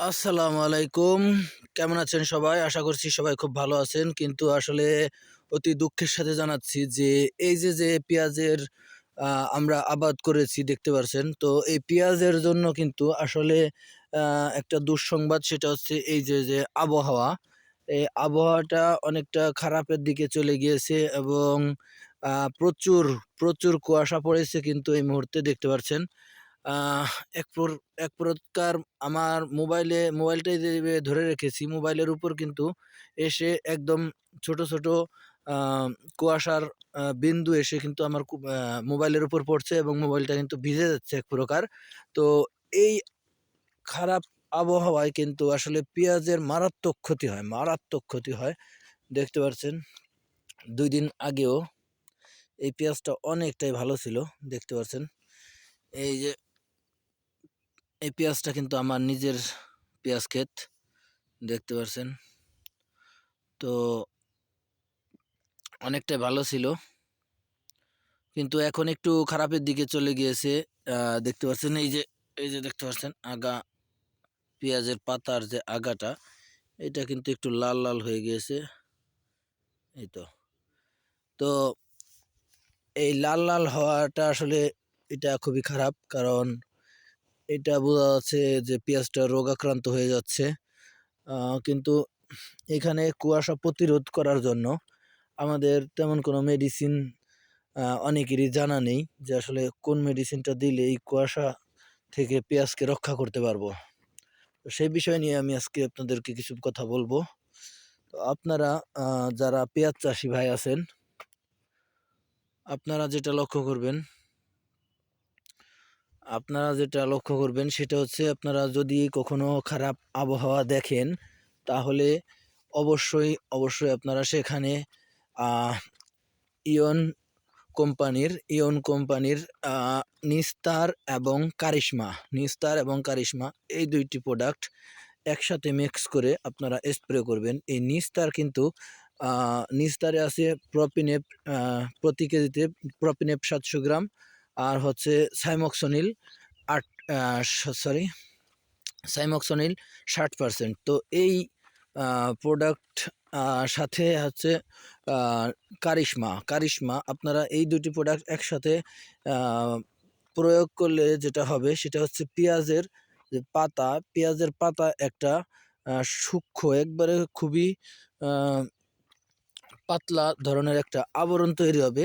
আসসালামু আলাইকুম। কেমন আছেন সবাই? আশা করছি সবাই খুব ভালো আছেন। কিন্তু আসলে অতি দুঃখের সাথে জানাচ্ছি যে, এই যে যে পেঁয়াজের আমরা আবাদ করেছি, দেখতে পাচ্ছেন তো এই পেঁয়াজের জন্য কিন্তু আসলে একটা দুঃসংবাদ সেটা হচ্ছে এই যে যে আবহাওয়া। এই আবহাওয়াটা অনেকটা খারাপের দিকে চলে গিয়েছে এবং প্রচুর প্রচুর কুয়াশা পড়েছে কিন্তু এই মুহূর্তে দেখতে পাচ্ছেন এক এক প্রকার আমার মোবাইলে, মোবাইলটাই যে ধরে রেখেছি, মোবাইলের উপর কিন্তু এসে একদম ছোট ছোট কুয়াশার বিন্দু এসে কিন্তু আমার মোবাইলের উপর পড়ছে এবং মোবাইলটা কিন্তু ভিজে যাচ্ছে এক প্রকার। তো এই খারাপ আবহাওয়ায় কিন্তু আসলে পেঁয়াজের মারাত্মক ক্ষতি হয়, মারাত্মক ক্ষতি হয়। দেখতে পাচ্ছেন দুই দিন আগেও এই পেঁয়াজটা অনেকটাই ভালো ছিল, দেখতে পাচ্ছেন এই যে এই পেঁয়াজটা কিন্তু আমার নিজের পেঁয়াজ ক্ষেত, দেখতে পাচ্ছেন তো অনেকটাই ভালো ছিল। কিন্তু এখন একটু খারাপের দিকে চলে গিয়েছে। দেখতে পাচ্ছেন এই যে এই যে দেখতে পাচ্ছেন আগা, পেঁয়াজের পাতার যে আগাটা, এটা কিন্তু একটু লাল লাল হয়ে গিয়েছে। এই তো। তো এই লাল লাল হওয়াটা আসলে এটা খুবই খারাপ, কারণ এটা বোঝা যাচ্ছে যে পেঁয়াজটা রোগাক্রান্ত হয়ে যাচ্ছে। কিন্তু এখানে কুয়াশা প্রতিরোধ করার জন্য আমাদের তেমন কোনো মেডিসিন অনেকেরই জানা নেই যে আসলে কোন মেডিসিনটা দিলে এই কুয়াশা থেকে পেঁয়াজকে রক্ষা করতে পারব। তো সেই বিষয় নিয়ে আমি আজকে আপনাদেরকে কিছু কথা বলব। তো আপনারা যারা পেঁয়াজ চাষি ভাই আছেন, আপনারা যেটা লক্ষ্য করবেন আপনারা যেটা লক্ষ্য করবেন সেটা হচ্ছে আপনারা যদি কখনো খারাপ আবহাওয়া দেখেন, তাহলে অবশ্যই অবশ্যই আপনারা সেখানে ইয়ন কোম্পানির ইয়ন কোম্পানির নিস্তার এবং কারিশমা, নিস্তার এবং কারিশমা এই দুইটি প্রোডাক্ট একসাথে মিক্স করে আপনারা স্প্রে করবেন। এই নিস্তার কিন্তু নিস্তারে আছে প্রপিনেপ প্রতি কেজিতে প্রপিনেপ সাতশো গ্রাম আর হচ্ছে সাইমক্সনিল আট সরি সাইমক্সনিল ষাট পার্সেন্ট তো এই প্রোডাক্ট সাথে হচ্ছে কারিশমা কারিশমা আপনারা এই দুটি প্রোডাক্ট একসাথে প্রয়োগ করলে যেটা হবে সেটা হচ্ছে পেঁয়াজের যে পাতা, পেঁয়াজের পাতা একটা সূক্ষ্ম, একবারে খুবই পাতলা ধরনের একটা আবরণ তৈরি হবে।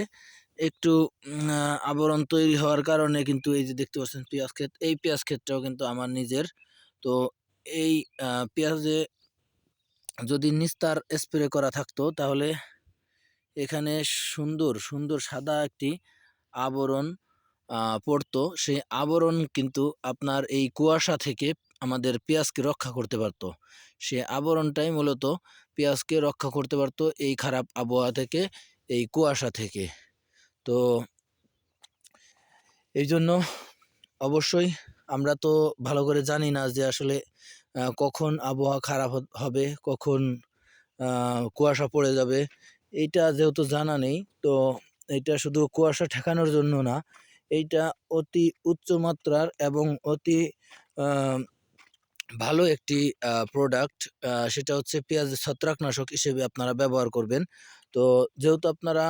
একটু আবরণ তৈরি হওয়ার কারণে কিন্তু এই যে দেখতে পাচ্ছেন পেঁয়াজ ক্ষেত, এই পেঁয়াজ ক্ষেতটাও কিন্তু আমার নিজের। তো এই পেঁয়াজে যদি নিস্তার স্প্রে করা থাকতো তাহলে এখানে সুন্দর সুন্দর সাদা একটি আবরণ পড়তো। সেই আবরণ কিন্তু আপনার এই কুয়াশা থেকে আমাদের পেঁয়াজকে রক্ষা করতে পারতো। সে আবরণটাই মূলত পেঁয়াজকে রক্ষা করতে পারতো এই খারাপ আবহাওয়া থেকে, এই কুয়াশা থেকে। তো এই জন্য অবশ্যই আমরা তো ভালো করে জানি না যে আসলে কখন আবহাওয়া খারাপ হবে, কখন কুয়াশা পড়ে যাবে। এইটা যেহেতু জানা নেই, তো এটা শুধু কুয়াশা ঠেকানোর জন্য না, এইটা অতি উচ্চমাত্রার এবং অতি ভালো একটি প্রোডাক্ট সেটা হচ্ছে পেঁয়াজের ছত্রাকনাশক হিসেবে আপনারা ব্যবহার করবেন। তো যেহেতু আপনারা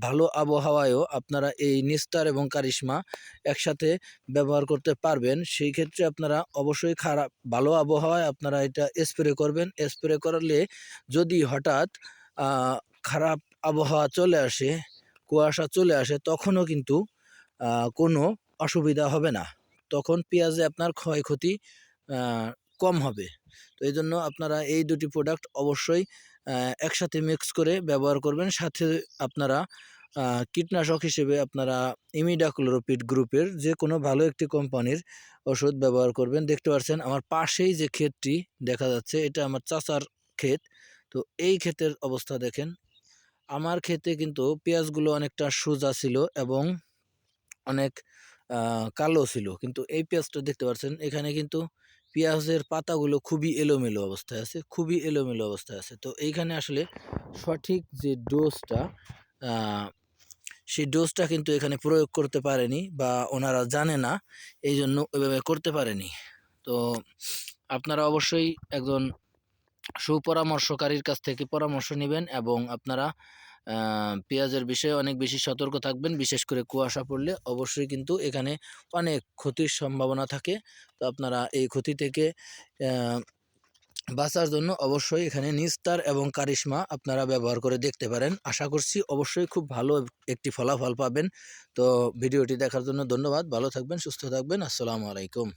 ভালো আবহাওয়ায়ও আপনারা এই নিস্তার এবং কারিশমা একসাথে ব্যবহার করতে পারবেন, সেই ক্ষেত্রে আপনারা অবশ্যই খারাপ, ভালো আবহাওয়ায় আপনারা এটা স্প্রে করবেন। স্প্রে করলে যদি হঠাৎ খারাপ আবহাওয়া চলে আসে, কুয়াশা চলে আসে, তখনও কিন্তু কোনো অসুবিধা হবে না। তখন পেঁয়াজে আপনার ক্ষয়ক্ষতি কম হবে। তো এই জন্য আপনারা এই দুটি প্রোডাক্ট অবশ্যই একসাথে মিক্স করে ব্যবহার করবেন। সাথে আপনারা কীটনাশক হিসেবে আপনারা ইমিডাক্লোরোপিড গ্রুপের যে কোনো ভালো একটি কোম্পানির ওষুধ ব্যবহার করবেন। দেখতে পাচ্ছেন আমার পাশেই যে ক্ষেতটি দেখা যাচ্ছে, এটা আমার চাচার ক্ষেত। তো এই ক্ষেতের অবস্থা দেখেন। আমার ক্ষেতে কিন্তু পেঁয়াজগুলো অনেকটা সোজা ছিল এবং অনেক কালো ছিল। কিন্তু এই পেঁয়াজটা দেখতে পাচ্ছেন এখানে কিন্তু পেঁয়াজের পাতাগুলো খুবই এলোমেলো অবস্থায় আছে, খুবই এলোমেলো অবস্থায় আছে। তো এইখানে আসলে সঠিক যে ডোজটা সেই ডোজটা কিন্তু এখানে প্রয়োগ করতে পারেনি বা ওনারা জানে না এই জন্য ওইভাবে করতে পারেনি। তো আপনারা অবশ্যই একজন সুপরামর্শকারীর কাছ থেকে পরামর্শ নেবেন এবং আপনারা পেঁয়াজের বিষয়ে অনেক বেশি সতর্ক থাকবেন। বিশেষ করে কুয়াশা পড়লে অবশ্যই কিন্তু এখানে অনেক ক্ষতির সম্ভাবনা থাকে। তো আপনারা এই ক্ষতি থেকে বাঁচার জন্য অবশ্যই এখানে নিস্তার এবং কারিশমা আপনারা ব্যবহার করে দেখতে পারেন। আশা করছি অবশ্যই খুব ভালো একটি ফলাফল পাবেন। তো ভিডিওটি দেখার জন্য ধন্যবাদ। ভালো থাকবেন, সুস্থ থাকবেন। আসসালামু আলাইকুম।